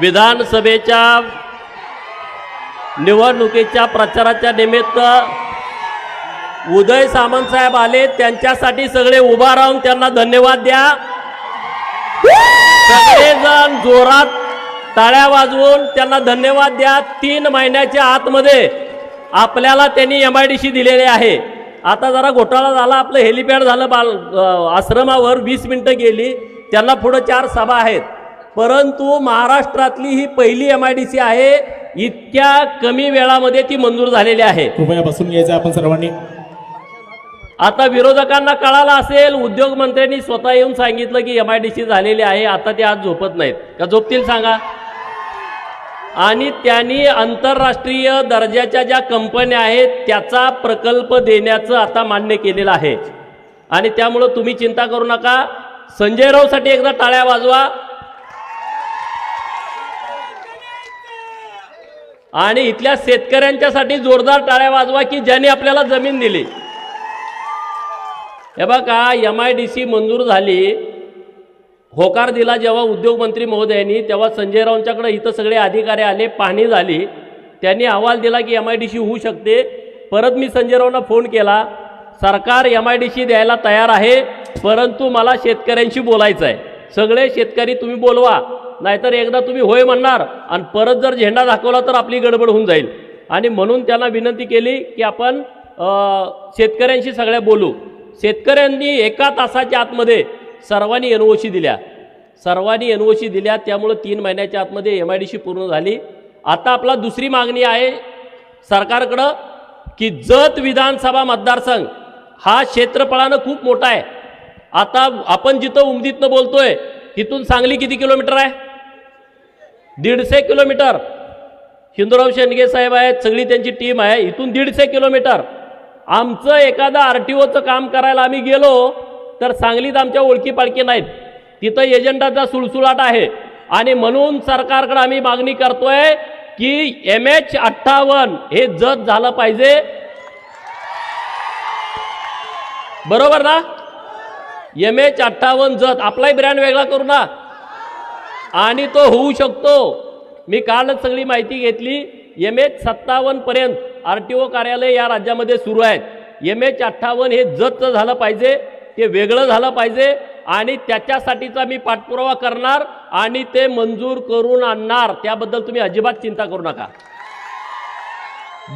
विधानसभेच्या निवडणुकीच्या प्रचाराच्या निमित्त उदय सामंत साहेब आले. त्यांच्यासाठी सगळे उभा राहून त्यांना धन्यवाद द्या. सगळेजण जोरात टाळ्या वाजवून त्यांना धन्यवाद द्या. तीन महिन्याच्या आतमध्ये आपल्याला त्यांनी एम आय डी सी दिलेली आहे. आता जरा घोटाळा झाला. आपलं हेलिपॅड झालं बाल आश्रमावर. वीस मिनटं गेली. त्यांना पुढं चार सभा आहेत. परंतु महाराष्ट्रातली ही पहिली एम आय डी सी आहे इतक्या कमी वेळामध्ये ती मंजूर झालेली आहे. कृपया बसून घ्यायचं आपण सर्वांनी. आता विरोधकांना कळालं असेल उद्योग मंत्र्यांनी स्वतः येऊन सांगितलं की एम आय डी सी झालेली आहे आता ते आज झोपत नाहीत. का झोपतील सांगा? आणि त्यांनी आंतरराष्ट्रीय दर्जाच्या ज्या कंपन्या आहेत त्याचा प्रकल्प देण्याचं आता मान्य केलेलं आहे. आणि त्यामुळं तुम्ही चिंता करू नका. संजय राऊसाठी एकदा टाळ्या वाजवा. आणि इथल्या शेतकऱ्यांच्यासाठी जोरदार टाळ्या वाजवा की ज्यांनी आपल्याला जमीन दिली. हे बघा एम आय डी सी मंजूर झाली. होकार दिला जेव्हा उद्योगमंत्री महोदयांनी तेव्हा संजय रावांच्याकडे इथं सगळे अधिकारी आले पाहणी झाली. त्यांनी अहवाल दिला की एम आय डी सी होऊ शकते. परत मी संजय रावांना फोन केला सरकार एम आय डी सी द्यायला तयार आहे परंतु मला शेतकऱ्यांशी बोलायचं आहे सगळे शेतकरी तुम्ही बोलवा. नाहीतर एकदा तुम्ही होय म्हणणार आणि परत जर झेंडा दाखवला तर आपली गडबड होऊन जाईल. आणि म्हणून त्यांना विनंती केली की आपण शेतकऱ्यांशी सगळ्या बोलू. शेतकऱ्यांनी एका तासाच्या आतमध्ये सर्वांनी एन ओ सी दिल्या. सर्वांनी एन ओ सी दिल्या त्यामुळं तीन महिन्याच्या आतमध्ये एम आय डी सी पूर्ण झाली. आता आपला दुसरी मागणी आहे सरकारकडं की जत विधानसभा मतदारसंघ हा क्षेत्रफळानं खूप मोठा आहे. आता आपण जिथं उमदीतनं बोलतोय तिथून सांगली किती किलोमीटर आहे? दीडशे किलोमीटर. हिंदुराव शेंडगे साहेब आहेत सगळी त्यांची टीम आहे. इथून दीडशे किलोमीटर. आमचं एखादं आर टी ओचं काम करायला आम्ही गेलो तर सांगलीत आमच्या ओळखी पाळखी नाहीत. तिथं एजंटाचा सुळसुळाट आहे. आणि म्हणून सरकारकडे आम्ही मागणी करतोय की एम एच अठ्ठावन्न हे जत झालं पाहिजे. बरोबर ना? एम एच अठ्ठावन्न जत. आपलाही ब्रँड वेगळा करू ना. आणि तो होऊ शकतो. मी कालच सगळी माहिती घेतली. एम एच सत्तावन्नपर्यंत आर टी ओ कार्यालय या राज्यामध्ये सुरू आहेत. एम एच अठ्ठावन्न हे जतचं झालं पाहिजे ते वेगळं झालं पाहिजे आणि त्याच्यासाठीचा मी पाठपुरावा करणार आणि ते मंजूर करून आणणार. त्याबद्दल तुम्ही अजिबात चिंता करू नका.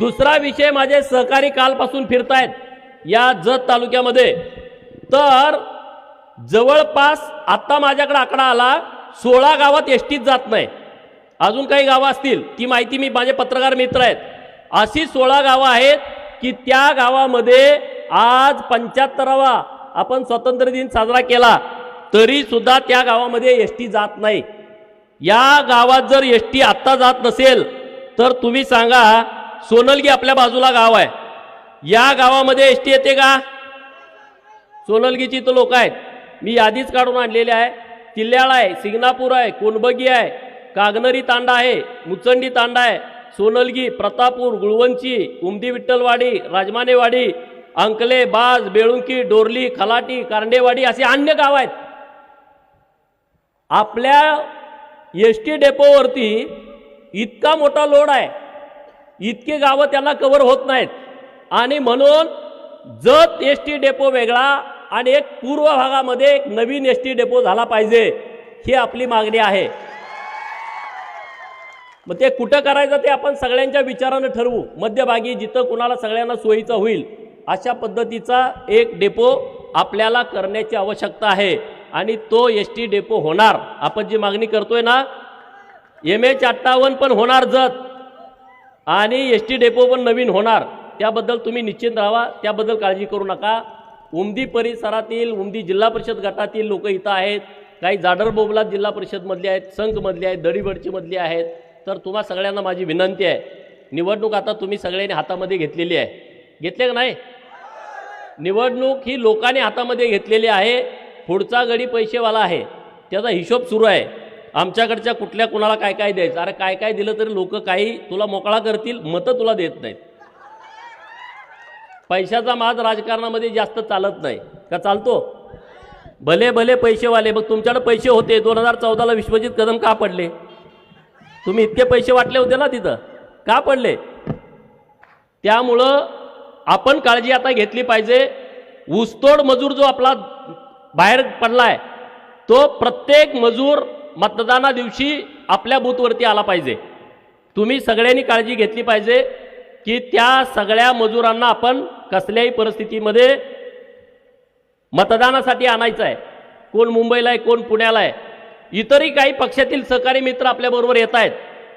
दुसरा विषय माझे सहकारी कालपासून फिरतायत या जत तालुक्यामध्ये. तर जवळपास आत्ता माझ्याकडे आकडा आला सोळा गावात एस टीत जात नाही. अजून काही गावं असतील ती माहिती मी माझे पत्रकार मित्र आहेत. अशी सोळा गावं आहेत की त्या गावामध्ये आज पंच्याहत्तरावा आपण स्वातंत्र्य दिन साजरा केला तरी सुद्धा त्या गावामध्ये एस टी जात नाही. या गावात जर एस टी आत्ता जात नसेल तर तुम्ही सांगा सोनलगी आपल्या बाजूला गाव आहे. या गावामध्ये एस टी येते का? सोनलगीची तर लोक आहेत. मी यादीच काढून आणलेली आहे. किल्ल्याळ आहे सिंगणापूर आहे कोणबगी आहे कागनरी तांडा आहे मुचंडी तांडा आहे सोनलगी प्रतापूर गुळवंची उमदी विठ्ठलवाडी राजमानेवाडी अंकले बाज बेळुंकी डोरली खलाटी कारंडेवाडी असे अन्य गाव आहेत. आपल्या एस टी डेपोवरती इतका मोठा लोड आहे. इतके गावं त्याला कव्हर होत नाहीत. आणि म्हणून जत एस टी डेपो वेगळा आणि एक पूर्व भागामध्ये एक नवीन एस टी डेपो झाला पाहिजे ही आपली मागणी आहे. मग ते कुठं करायचं ते आपण सगळ्यांच्या विचारानं ठरवू. मध्यभागी जिथं कुणाला सगळ्यांना सोयीचं होईल अशा पद्धतीचा एक डेपो आपल्याला करण्याची आवश्यकता आहे. आणि तो एस टी डेपो होणार. आपण जी मागणी करतोय ना एम एच अठ्ठावन्न पण होणार जत आणि एस टी डेपो पण नवीन होणार त्याबद्दल तुम्ही निश्चित राहा त्याबद्दल काळजी करू नका. उमदी परिसरातील उमदी जिल्हा परिषद गटातील लोक इथं आहेत. काही जाडर बोबलात जिल्हा परिषदमधले आहेत संघमधले आहेत दडीबडचीमधले आहेत. तर तुम्हा सगळ्यांना माझी विनंती आहे. निवडणूक आता तुम्ही सगळ्यांनी हातामध्ये घेतलेली आहे. घेतले का नाही? निवडणूक ही लोकांनी हातामध्ये घेतलेली आहे. पुढचा गडी पैसेवाला आहे. त्याचा हिशोब सुरू आहे. आमच्याकडच्या कुठल्या कुणाला काय काय द्यायचं? अरे काय काय दिलं तरी लोक काही तुला मोकळा करतील मतं तुला देत नाहीत. पैशाचा माज राजकारणामध्ये जास्त चालत नाही. का चालतो? भले भले पैसेवाले मग तुमच्याकडे पैसे होते दोन हजार चौदाला विश्वजित कदम का पडले? तुम्ही इतके पैसे वाटले होते ना तिथं. का पडले? त्यामुळं आपण काळजी आता घेतली पाहिजे. ऊसतोड मजूर जो आपला बाहेर पडलाय तो प्रत्येक मजूर मतदाना दिवशी आपल्या बूथवरती आला पाहिजे. तुम्ही सगळ्यांनी काळजी घेतली पाहिजे की त्या सगळ्या मजुरांना आपण कसल्याही परिस्थितीमध्ये मतदानासाठी आणायचं आहे कोण मुंबईला आहे कोण पुण्याला आहे. इतरही काही पक्षातील सहकारी मित्र आपल्याबरोबर येत आहेत.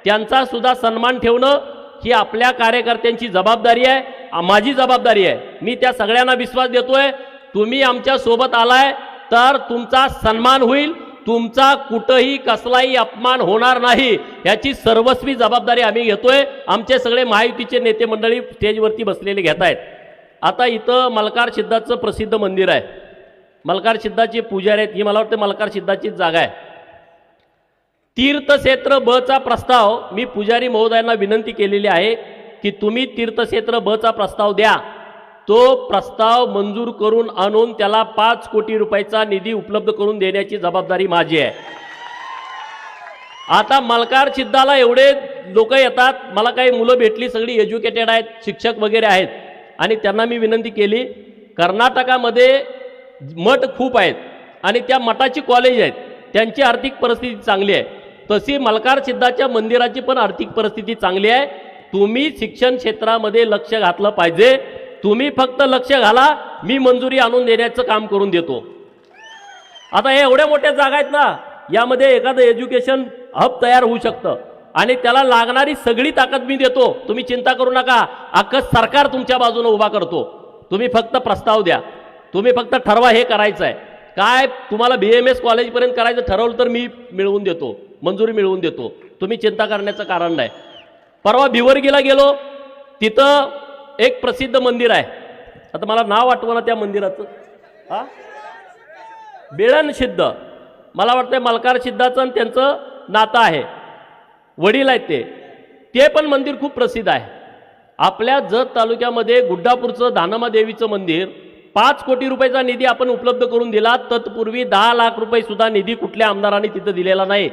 त्यांचा सुद्धा सन्मान ठेवणं ही आपल्या कार्यकर्त्यांची जबाबदारी आहे. माझी जबाबदारी आहे. मी त्या सगळ्यांना विश्वास देतोय. तुम्ही आमच्यासोबत आलाय तर तुमचा सन्मान होईल. तुमचा कुठंही कसलाही अपमान होणार नाही याची सर्वस्वी जबाबदारी आम्ही घेतोय. आमचे सगळे महायुतीचे नेते मंडळी स्टेजवरती बसलेले घेत आहेत आता इथं मलकार सिद्धाचं प्रसिद्ध मंदिर आहे. मलकार सिद्धाचे पुजारी आहेत. ही मला वाटतं मलकार सिद्धाचीच जागा आहे. तीर्थक्षेत्र बचा प्रस्ताव मी पुजारी महोदयांना विनंती केलेली आहे की तुम्ही तीर्थक्षेत्र बचा प्रस्ताव द्या. तो प्रस्ताव मंजूर करून आणून त्याला पाच कोटी रुपयाचा निधी उपलब्ध करून देण्याची जबाबदारी माझी आहे. आता मलकार सिद्धाला एवढे लोक येतात. मला काही मुलं भेटली सगळी एज्युकेटेड आहेत शिक्षक वगैरे आहेत. आणि त्यांना मी विनंती केली कर्नाटकामध्ये मठ खूप आहेत आणि त्या मठाची कॉलेज आहेत. त्यांची आर्थिक परिस्थिती चांगली आहे. तशी मलकार सिद्धाच्या मंदिराची पण आर्थिक परिस्थिती चांगली आहे. तुम्ही शिक्षण क्षेत्रामध्ये लक्ष घातलं पाहिजे. तुम्ही फक्त लक्ष घाला मी मंजुरी आणून देण्याचं काम करून देतो. आता हे एवढ्या मोठ्या जागा आहेत ना यामध्ये एखादं एज्युकेशन हब तयार होऊ शकतं. आणि त्याला लागणारी सगळी ताकद मी देतो. तुम्ही चिंता करू नका. अख्खं सरकार तुमच्या बाजूने उभा करतो. तुम्ही फक्त प्रस्ताव द्या. तुम्ही फक्त ठरवा हे करायचं आहे काय तुम्हाला बी एम एस कॉलेजपर्यंत करायचं ठरवलं तर मी मिळवून देतो. मंजुरी मिळवून देतो. तुम्ही चिंता करण्याचं कारण नाही. परवा भिवर्गीला गेलो. तिथं एक प्रसिद्ध मंदिर आहे. आता मला नाव आठवणं त्या मंदिराचं. हा? बेळण सिद्ध. मला वाटतं मलकार सिद्धाचं आणि त्यांचं नातं आहे. वडील आहेत ते. ते पण मंदिर खूप प्रसिद्ध आहे. आपल्या जत तालुक्यामध्ये गुड्डापूरचं दानमा देवीचं मंदिर पाच कोटी रुपयाचा निधी आपण उपलब्ध करून दिला. तत्पूर्वी दहा लाख रुपये सुद्धा निधी कुठल्या आमदारांनी तिथं दिलेला नाही.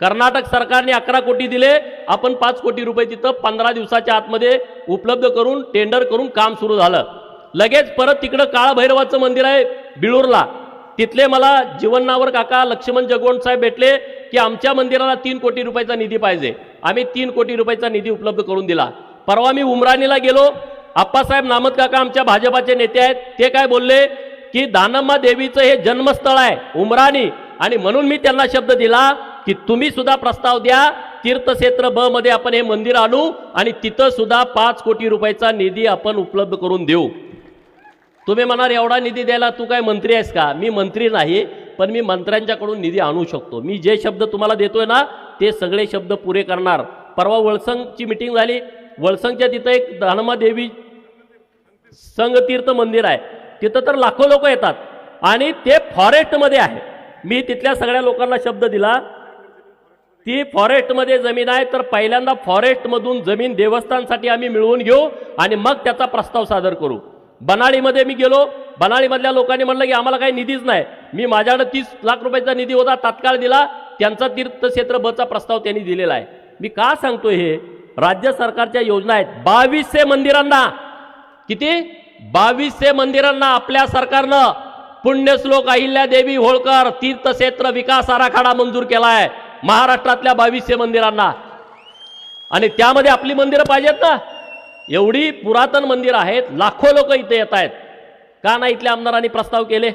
कर्नाटक सरकारने अकरा कोटी दिले. आपण पाच कोटी रुपये तिथं पंधरा दिवसाच्या आतमध्ये उपलब्ध करून टेंडर करून काम सुरू झालं. लगेच परत तिकडं काळभैरवाचं मंदिर आहे बिळूरला. तिथले मला जीवनावर काका लक्ष्मण जगवण साहेब भेटले. की आमच्या मंदिराला तीन कोटी रुपयाचा निधी पाहिजे. आम्ही तीन कोटी रुपयाचा निधी उपलब्ध करून दिला. परवा मी उमराणीला गेलो. आप्पासाहेब नामत काका आमच्या भाजपाचे नेते आहेत. ते काय बोलले? की दानम्मा देवीचं हे जन्मस्थळ आहे उमराणी. आणि म्हणून मी त्यांना शब्द दिला की तुम्ही सुद्धा प्रस्ताव द्या तीर्थक्षेत्र ब मध्ये आपण हे मंदिर आणू आणि तिथं सुद्धा पाच कोटी रुपयाचा निधी आपण उपलब्ध करून देऊ. तुम्ही म्हणाल एवढा निधी द्यायला तू काय मंत्री आहेस का? मी मंत्री नाही. पण मी मंत्र्यांच्याकडून निधी आणू शकतो. मी जे शब्द तुम्हाला देतोय ना ते सगळे शब्द पुरे करणार. परवा वळसंगची मिटिंग झाली. वळसंगच्या तिथं एक धनमादेवी संगतीर्थ मंदिर आहे. तिथं तर लाखो लोक येतात. आणि ते फॉरेस्टमध्ये आहे. मी तिथल्या सगळ्या लोकांना शब्द दिला. ती फॉरेस्टमध्ये जमीन आहे तर पहिल्यांदा फॉरेस्टमधून जमीन देवस्थानसाठी आम्ही मिळवून घेऊ आणि मग त्याचा प्रस्ताव सादर करू. बनाळीमध्ये मी गेलो. बनाळीमधल्या लोकांनी म्हणलं की आम्हाला काही निधीच नाही. मी माझ्याकडे तीस लाख रुपयाचा निधी होता तात्काळ दिला. त्यांचा तीर्थक्षेत्र बचा प्रस्ताव त्यांनी दिलेला आहे. मी का सांगतो हे? राज्य सरकारच्या योजना आहेत. बावीसशे मंदिरांना. किती? बावीसशे मंदिरांना आपल्या सरकारनं. पुण्यश्लोक अहिल्या देवी होळकर तीर्थक्षेत्र विकास आराखडा मंजूर केला आहे महाराष्ट्रातल्या बावीसशे मंदिरांना. आणि त्यामध्ये आपली मंदिरं पाहिजेत ना? एवढी पुरातन मंदिरं आहेत. लाखो लोक इथे येत आहेत का नाही इथल्या आमदारांनी प्रस्ताव केले?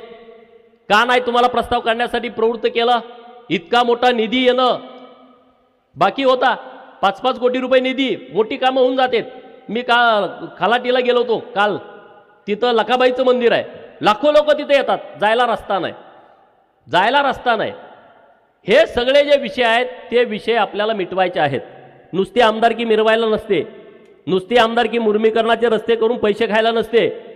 का नाही तुम्हाला प्रस्ताव करण्यासाठी प्रवृत्त केलं? इतका मोठा निधी येणं. बाकी होता. पाच पाच कोटी रुपये निधी मोठी कामं होऊन जातात. मी का खालाटीला गेलो होतो काल. तिथं लखाबाईचं मंदिर आहे. लाखो लोक तिथे येतात. जायला रस्ता नाही. जायला रस्ता नाही. हे सगळे जे विषय आहेत ते विषय आपल्याला मिटवायचे आहेत. नुसती आमदारकी मिरवायला नसते. नुसती आमदारकी मुर्मीकरणाचे रस्ते करून पैसे खायला नसते.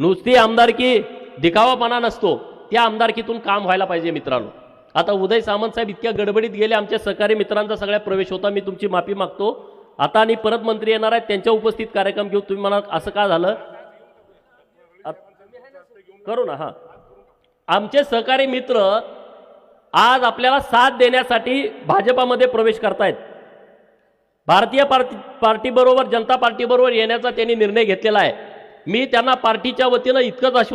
नुसती आमदारकी दिखावापणा नसतो त्या आमदारकीतून काम व्हायला पाहिजे मित्रांनो. आता उदय सामंत साहेब इतक्या गडबडीत गेले आमच्या सहकारी मित्रांचा सगळ्या प्रवेश होता मी तुमची माफी मागतो. आता आणि परत मंत्री येणार आहेत त्यांच्या उपस्थित कार्यक्रम घेऊ तुम्ही मला असं का झालं? करू ना हां. आमचे सहकारी मित्र आज आपल्याला साथ देण्यासाठी भाजपामध्ये प्रवेश करतायत. भारतीय पार्टी पार्टीबरोबर जनता पार्टीबरोबर येण्याचा त्यांनी निर्णय घेतलेला आहे. मी त्यांना पार्टीच्या वतीनं इतकंच आश्वस्त